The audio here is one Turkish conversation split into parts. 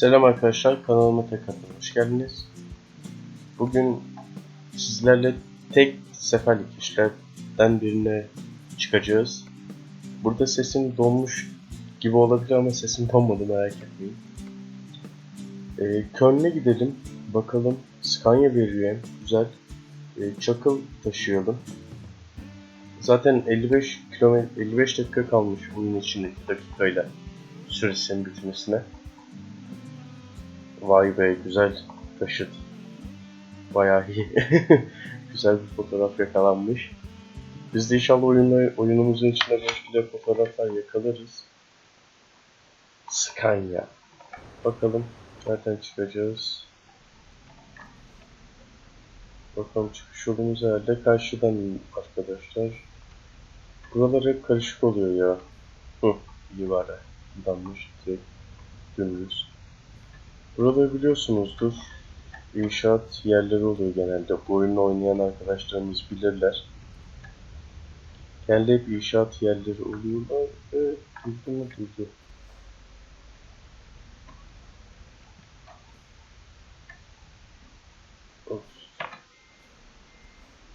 Selam arkadaşlar, kanalıma tekrar hoş geldiniz. Bugün sizlerle tek seferlik işlerden birine çıkacağız. Burada sesim donmuş gibi olabilir ama sesim donmadı merak etmeyin. Ee, Köln'e gidelim, bakalım Scania veriyor güzel. Ee, çakıl taşıyalım. Zaten 55 kilometre 55 dakika kalmış bunun için 2 dakikayla süresinin bitmesine. Vay be güzel taşıt. Bayağı iyi. güzel bir fotoğraf yakalanmış. Biz de inşallah oyunla, oyunumuzun içinde güzel fotoğraflar yakalarız. Scania. Bakalım nereden çıkacağız. Bakalım çıkış yolumuz herhalde karşıdan arkadaşlar. Buralar hep karışık oluyor ya. Hı, iyi var ha. Danmış direkt dümdüz. Buraları biliyorsunuzdur. İnşaat yerleri oluyor genelde. Bu oyunu oynayan arkadaşlarımız bilirler. Genelde hep inşaat yerleri oluyorlar. Evet, durdu mu durdu.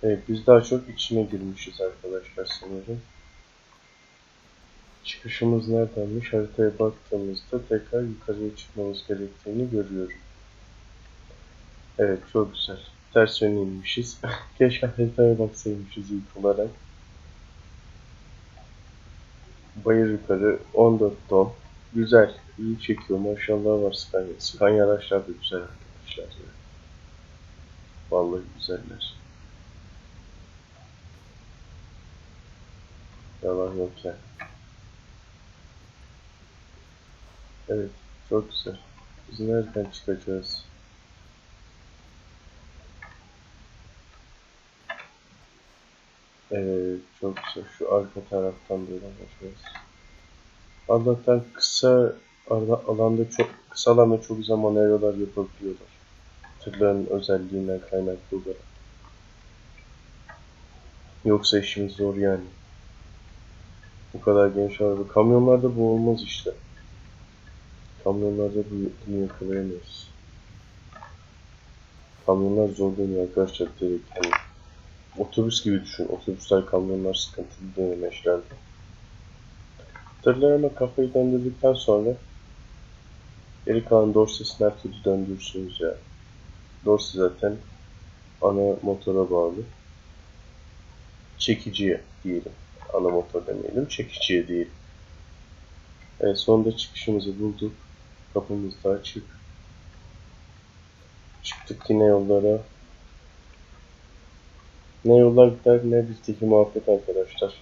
Evet, biz daha çok içine girmişiz arkadaşlar sanırım. Çıkışımız neredenmiş? Haritaya baktığımızda tekrar yukarıya çıkmamız gerektiğini görüyorum. Evet çok güzel. Ters yöne inmişiz. Keşke haritaya baksaymışız ilk olarak. Bayır yukarı 14 ton. Güzel. iyi çekiyor. Maşallah var Scania. Scania araçlar da güzel arkadaşlar. ya. Vallahi güzeller. Yalan yok yani. Evet, çok güzel. Biz nereden çıkacağız? Evet, çok güzel. Şu arka taraftan böyle başlıyoruz. Allah'tan kısa alanda çok kısa alanda çok güzel manevralar yapabiliyorlar. Tırların özelliğinden kaynaklı olarak. Yoksa işimiz zor yani. Bu kadar geniş araba. Kamyonlarda bu olmaz işte. Kamyonlarda bu- bunu yakalayamıyoruz. Kamyonlar zor dönüyor arkadaşlar direkt hani otobüs gibi düşün. Otobüsler kamyonlar sıkıntılı dönemeçlerde. Tırlar ama kafayı döndürdükten sonra geri kalan dorsesini her türlü döndürürsünüz ya. Dorse zaten ana motora bağlı. Çekiciye diyelim. Ana motor demeyelim, çekiciye diyelim. Evet sonunda çıkışımızı bulduk. Kapımız da açık. Çıktık yine yollara. Ne yollar gider ne bizdeki muhabbet arkadaşlar.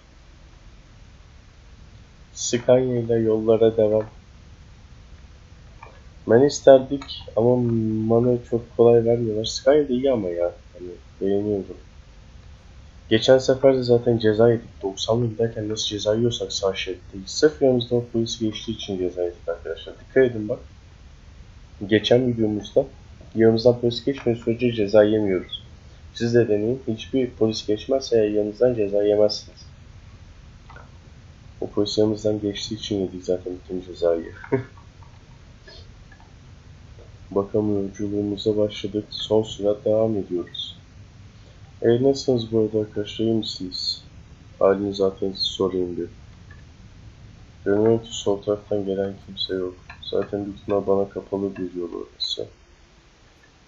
Scania ile yollara devam. Ben isterdik ama bana çok kolay vermiyorlar. Scania da iyi ama ya. Hani beğeniyorum. Geçen sefer de zaten ceza yedik. 90'la giderken nasıl ceza yiyorsak sağ şeritte. Sırf yanımızdan polis geçtiği için ceza yedik arkadaşlar. Dikkat edin bak. Geçen videomuzda yanımızdan polis geçmiyor sürece ceza yemiyoruz. Siz de deneyin. Hiçbir polis geçmezse yanınızdan ceza yemezsiniz. O polis yanımızdan geçtiği için yedik zaten bütün cezayı. Bakalım yolculuğumuza başladık. Son sürat devam ediyoruz. E nasılsınız bu arada arkadaşlar? iyi misiniz? Halinizi zaten sorayım bir. Görünüyor ki sol taraftan gelen kimse yok. Zaten büyük ihtimal bana kapalı bir yol orası.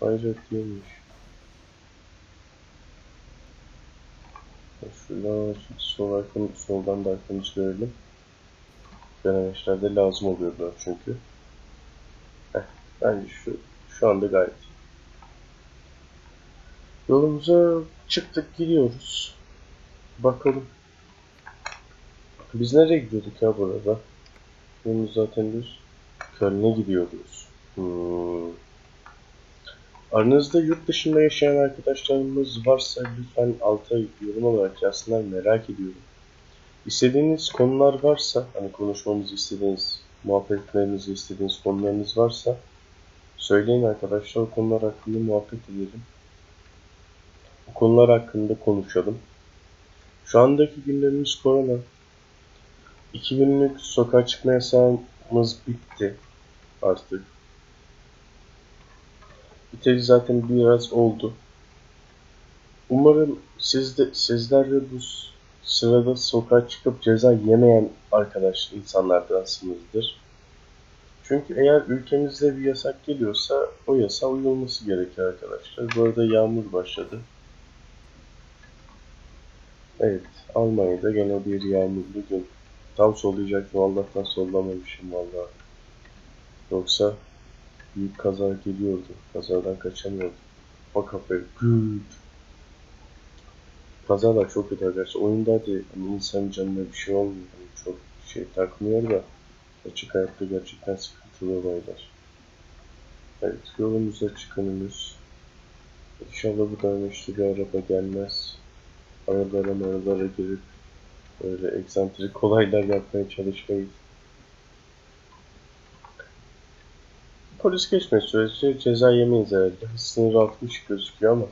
Bayrak değilmiş. Şuradan sol arkamı, soldan da arkamızı görelim. Denemeçlerde lazım oluyorlar çünkü. Heh, bence şu, şu anda gayet. Yolumuza çıktık gidiyoruz. Bakalım. Biz nereye gidiyorduk ya burada? Yolumuz zaten düz. Köln'e gidiyoruz. Hmm. Aranızda yurt dışında yaşayan arkadaşlarımız varsa lütfen alta yorum olarak yazsınlar merak ediyorum. İstediğiniz konular varsa, hani konuşmamızı istediğiniz, muhabbet etmemizi istediğiniz konularınız varsa söyleyin arkadaşlar o konular hakkında muhabbet edelim. O konular hakkında konuşalım. Şu andaki gündemimiz korona. 2 günlük sokağa çıkma yasağımız bitti artık. Biteli zaten biraz oldu. Umarım siz de, sizler de bu sırada sokağa çıkıp ceza yemeyen arkadaş insanlardansınızdır. Çünkü eğer ülkemizde bir yasak geliyorsa o yasa uyulması gerekiyor arkadaşlar. Bu arada yağmur başladı. Evet, Almanya'da gene bir yağmurlu gün. Tam sollayacaktım Allah'tan sollamamışım vallahi. Yoksa büyük kaza geliyordu. Kazadan kaçamıyordum. Bak aferin. Good. Kazalar çok kötü arkadaşlar. Oyunda hadi hani insan canına bir şey olmuyor. Hani çok şey takmıyor da açık hayatta gerçekten sıkıntılı olaylar. Evet yolumuza çıkınımız. İnşallah bu dönüşte bir araba gelmez. Aralara maralara girip böyle eksantrik olaylar yapmaya çalışmayız. Polis geçme sürece ceza yemeyiz herhalde. Hız sınırı 60 gözüküyor ama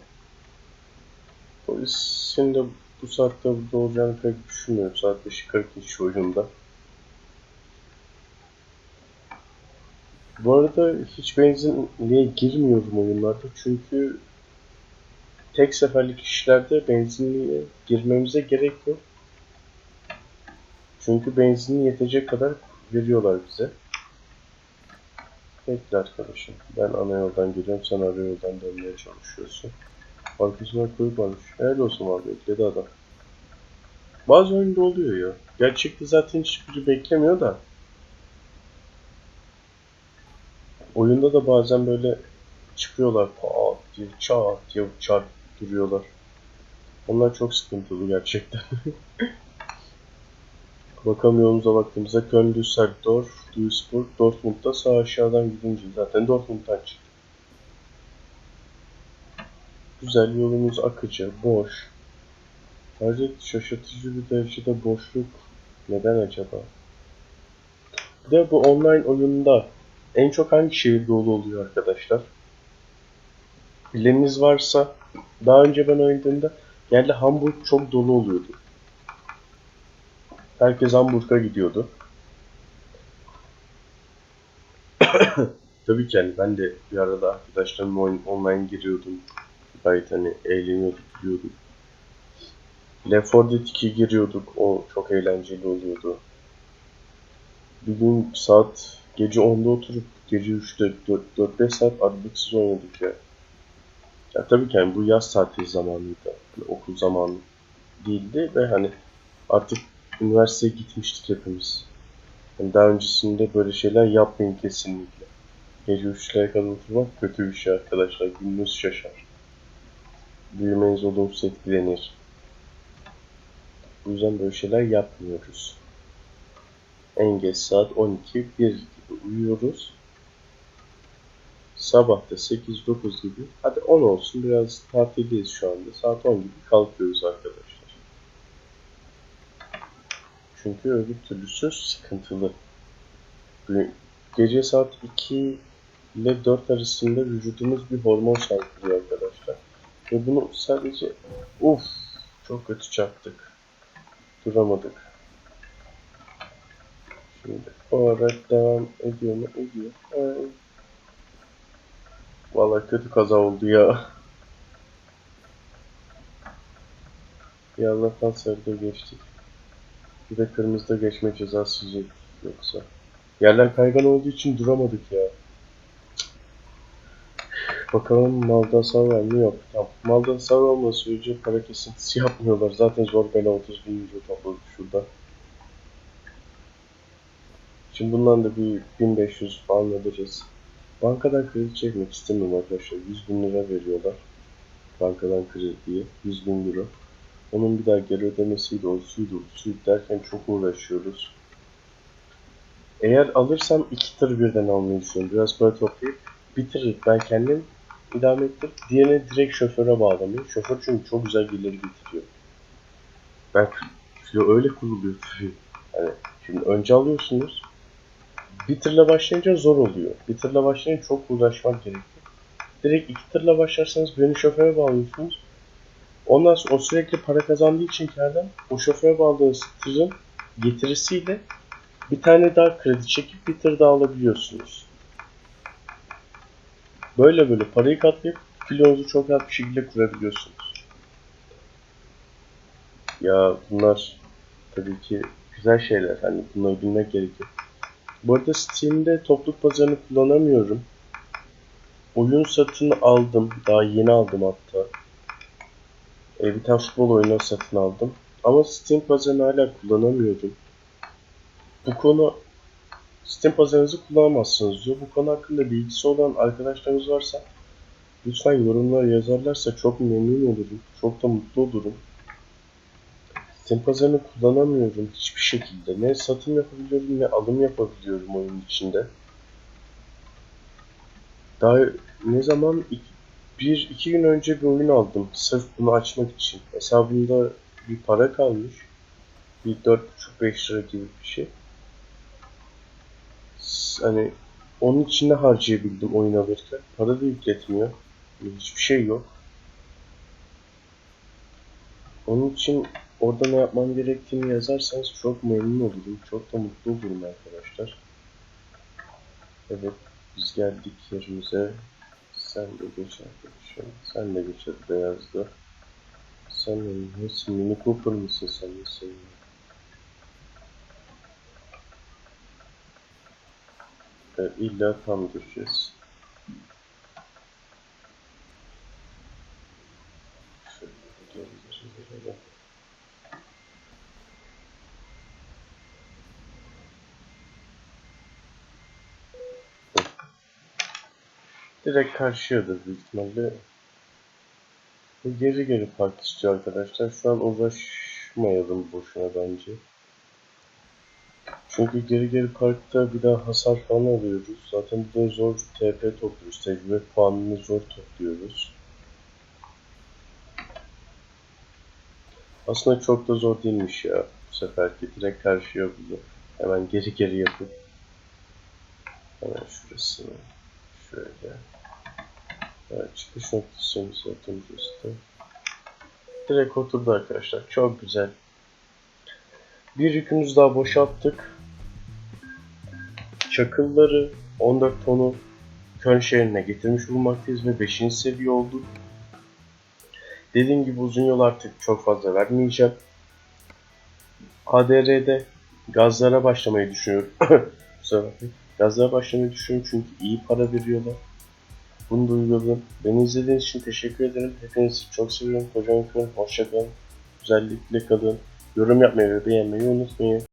polisin de bu saatte burada olacağını pek düşünmüyorum. Saat 5.40 şu oyunda. Bu arada hiç benzinliğe girmiyorum oyunlarda çünkü tek seferlik işlerde benzinliğe girmemize gerek yok. Çünkü benzin yetecek kadar veriyorlar bize. Bekle arkadaşım. Ben ana yoldan geliyorum. Sen ara yoldan dönmeye çalışıyorsun. Arkasına koyup varmış. Helal olsun abi. Bekledi adam. Bazı oyunda oluyor ya. Gerçekte zaten hiçbiri beklemiyor da. Oyunda da bazen böyle çıkıyorlar. Pat diye çat diye çarp duruyorlar. Onlar çok sıkıntılı gerçekten. Bakalım yolumuza baktığımızda Köln, Düsseldorf, Duisburg, Dortmund'da sağ aşağıdan gidince zaten Dortmund'dan çıktık. Güzel yolumuz akıcı, boş. Ayrıca şaşırtıcı bir derecede boşluk. Neden acaba? Bir de bu online oyunda en çok hangi şehir dolu oluyor arkadaşlar? Bileniniz varsa daha önce ben oynadığımda genelde Hamburg çok dolu oluyordu. Herkes Hamburg'a gidiyordu. Tabii ki yani ben de bir arada arkadaşlarımla oyun, online giriyordum. Gayet hani eğleniyorduk, gülüyorduk. Left 4 Dead 2 giriyorduk. O çok eğlenceli oluyordu. Bir gün saat gece 10'da oturup gece 3'te 4-5 saat aralıksız oynadık ya. Ya tabii ki yani bu yaz tatili zamanıydı. Hani okul zamanı değildi ve hani artık üniversiteye gitmiştik hepimiz. Yani daha öncesinde böyle şeyler yapmayın kesinlikle. Gece 3'lere kadar oturmak kötü bir şey arkadaşlar. Gününüz şaşar. Büyümeniz olumsuz etkilenir. Bu yüzden böyle şeyler yapmıyoruz. En geç saat 12, 1 gibi uyuyoruz. Sabah da 8-9 gibi, hadi 10 olsun biraz tatildeyiz şu anda. Saat 10 gibi kalkıyoruz arkadaşlar. Çünkü öbür türlüsü sıkıntılı. Gece saat 2 ile 4 arasında vücudumuz bir hormon salgılıyor arkadaşlar. Ve bunu sadece uf çok kötü çarptık. Duramadık. Şimdi o ara devam ediyor mu? Ediyor. Ay. Vallahi kötü kaza oldu ya. Bir Allah'tan sarıda geçtik. Bir de kırmızıda geçme cezası yiyecek yoksa. Yerler kaygan olduğu için duramadık ya. Bakalım malda hasar var mı? Yok. Tamam. Malda hasar olmadığı sürece para kesintisi yapmıyorlar. Zaten zor bela 30 bin euro topladık şurada. Şimdi bundan da bir 1500 falan alırız. Bankadan kredi çekmek istemiyorum arkadaşlar. 100 bin lira veriyorlar. Bankadan krediye. 100 bin euro. Onun bir daha geri ödemesiydi, o suydu, suydu derken çok uğraşıyoruz. Eğer alırsam iki tır birden almayı düşünüyorum. Biraz para toplayıp tır ben kendim idame ettirip diğerini direkt şoföre bağlamayı. Şoför çünkü çok güzel geliri getiriyor. Ben ya öyle kuruluyor. Hani şimdi önce alıyorsunuz. Bir tırla başlayınca zor oluyor. Bir tırla başlayınca çok uğraşmak gerekiyor. Direkt iki tırla başlarsanız birini şoföre bağlıyorsunuz. Ondan sonra o sürekli para kazandığı için kardan o şoföre bağladığınız tırın getirisiyle bir tane daha kredi çekip bir tır daha alabiliyorsunuz. Böyle böyle parayı katlayıp filonuzu çok rahat bir şekilde kurabiliyorsunuz. Ya bunlar tabii ki güzel şeyler. Hani bunları bilmek gerekiyor. Bu arada Steam'de topluluk pazarını kullanamıyorum. Oyun satın aldım. Daha yeni aldım hatta. E, bir tane futbol oyunu satın aldım. Ama Steam pazarını hala kullanamıyorum. Bu konu Steam pazarınızı kullanamazsınız diyor. Bu konu hakkında bilgisi olan arkadaşlarınız varsa lütfen yorumlara yazarlarsa çok memnun olurum. Çok da mutlu olurum. Steam pazarını kullanamıyorum hiçbir şekilde. Ne satım yapabiliyorum ne alım yapabiliyorum oyun içinde. Daha ne zaman bir iki gün önce bir oyun aldım sırf bunu açmak için. Hesabımda bir para kalmış. Bir 4,5-5 lira gibi bir şey. Hani onun içine harcayabildim oyun alırken. Para da yükletmiyor. Hiçbir şey yok. Onun için orada ne yapmam gerektiğini yazarsanız çok memnun olurum. Çok da mutlu olurum arkadaşlar. Evet, biz geldik yerimize. Sen de geç arkadaşım. Sen de geç beyazda. Sen de nasıl Mini Cooper mısın sen misin? Evet, illa tam göreceğiz. Şöyle geri geri geri. Direkt karşıyadır büyük ihtimalle. Geri geri park istiyor arkadaşlar. Şu an uğraşmayalım boşuna bence. Çünkü geri geri parkta bir daha hasar falan alıyoruz. Zaten bir de zor TP topluyoruz. Tecrübe puanını zor topluyoruz. Aslında çok da zor değilmiş ya. Bu seferki direkt karşıya bize. Hemen geri geri yapıp. Hemen şurasını. Şöyle. Evet, çıkış noktasımız zaten burası. Direkt oturdu arkadaşlar. Çok güzel. Bir yükümüzü daha boşalttık. Çakılları 14 tonu Köln şehrine getirmiş bulunmaktayız ve 5. seviye olduk. Dediğim gibi uzun yol artık çok fazla vermeyeceğim. ADR'de gazlara başlamayı düşünüyorum. Kusura bakmayın. Gazlara başlamayı düşünüyorum çünkü iyi para veriyorlar. Bunu da. Beni izlediğiniz için teşekkür ederim. Hepinizi çok seviyorum. Kocaman öpüyorum. Hoşça kalın. Güzellikle kalın. Yorum yapmayı ve beğenmeyi unutmayın.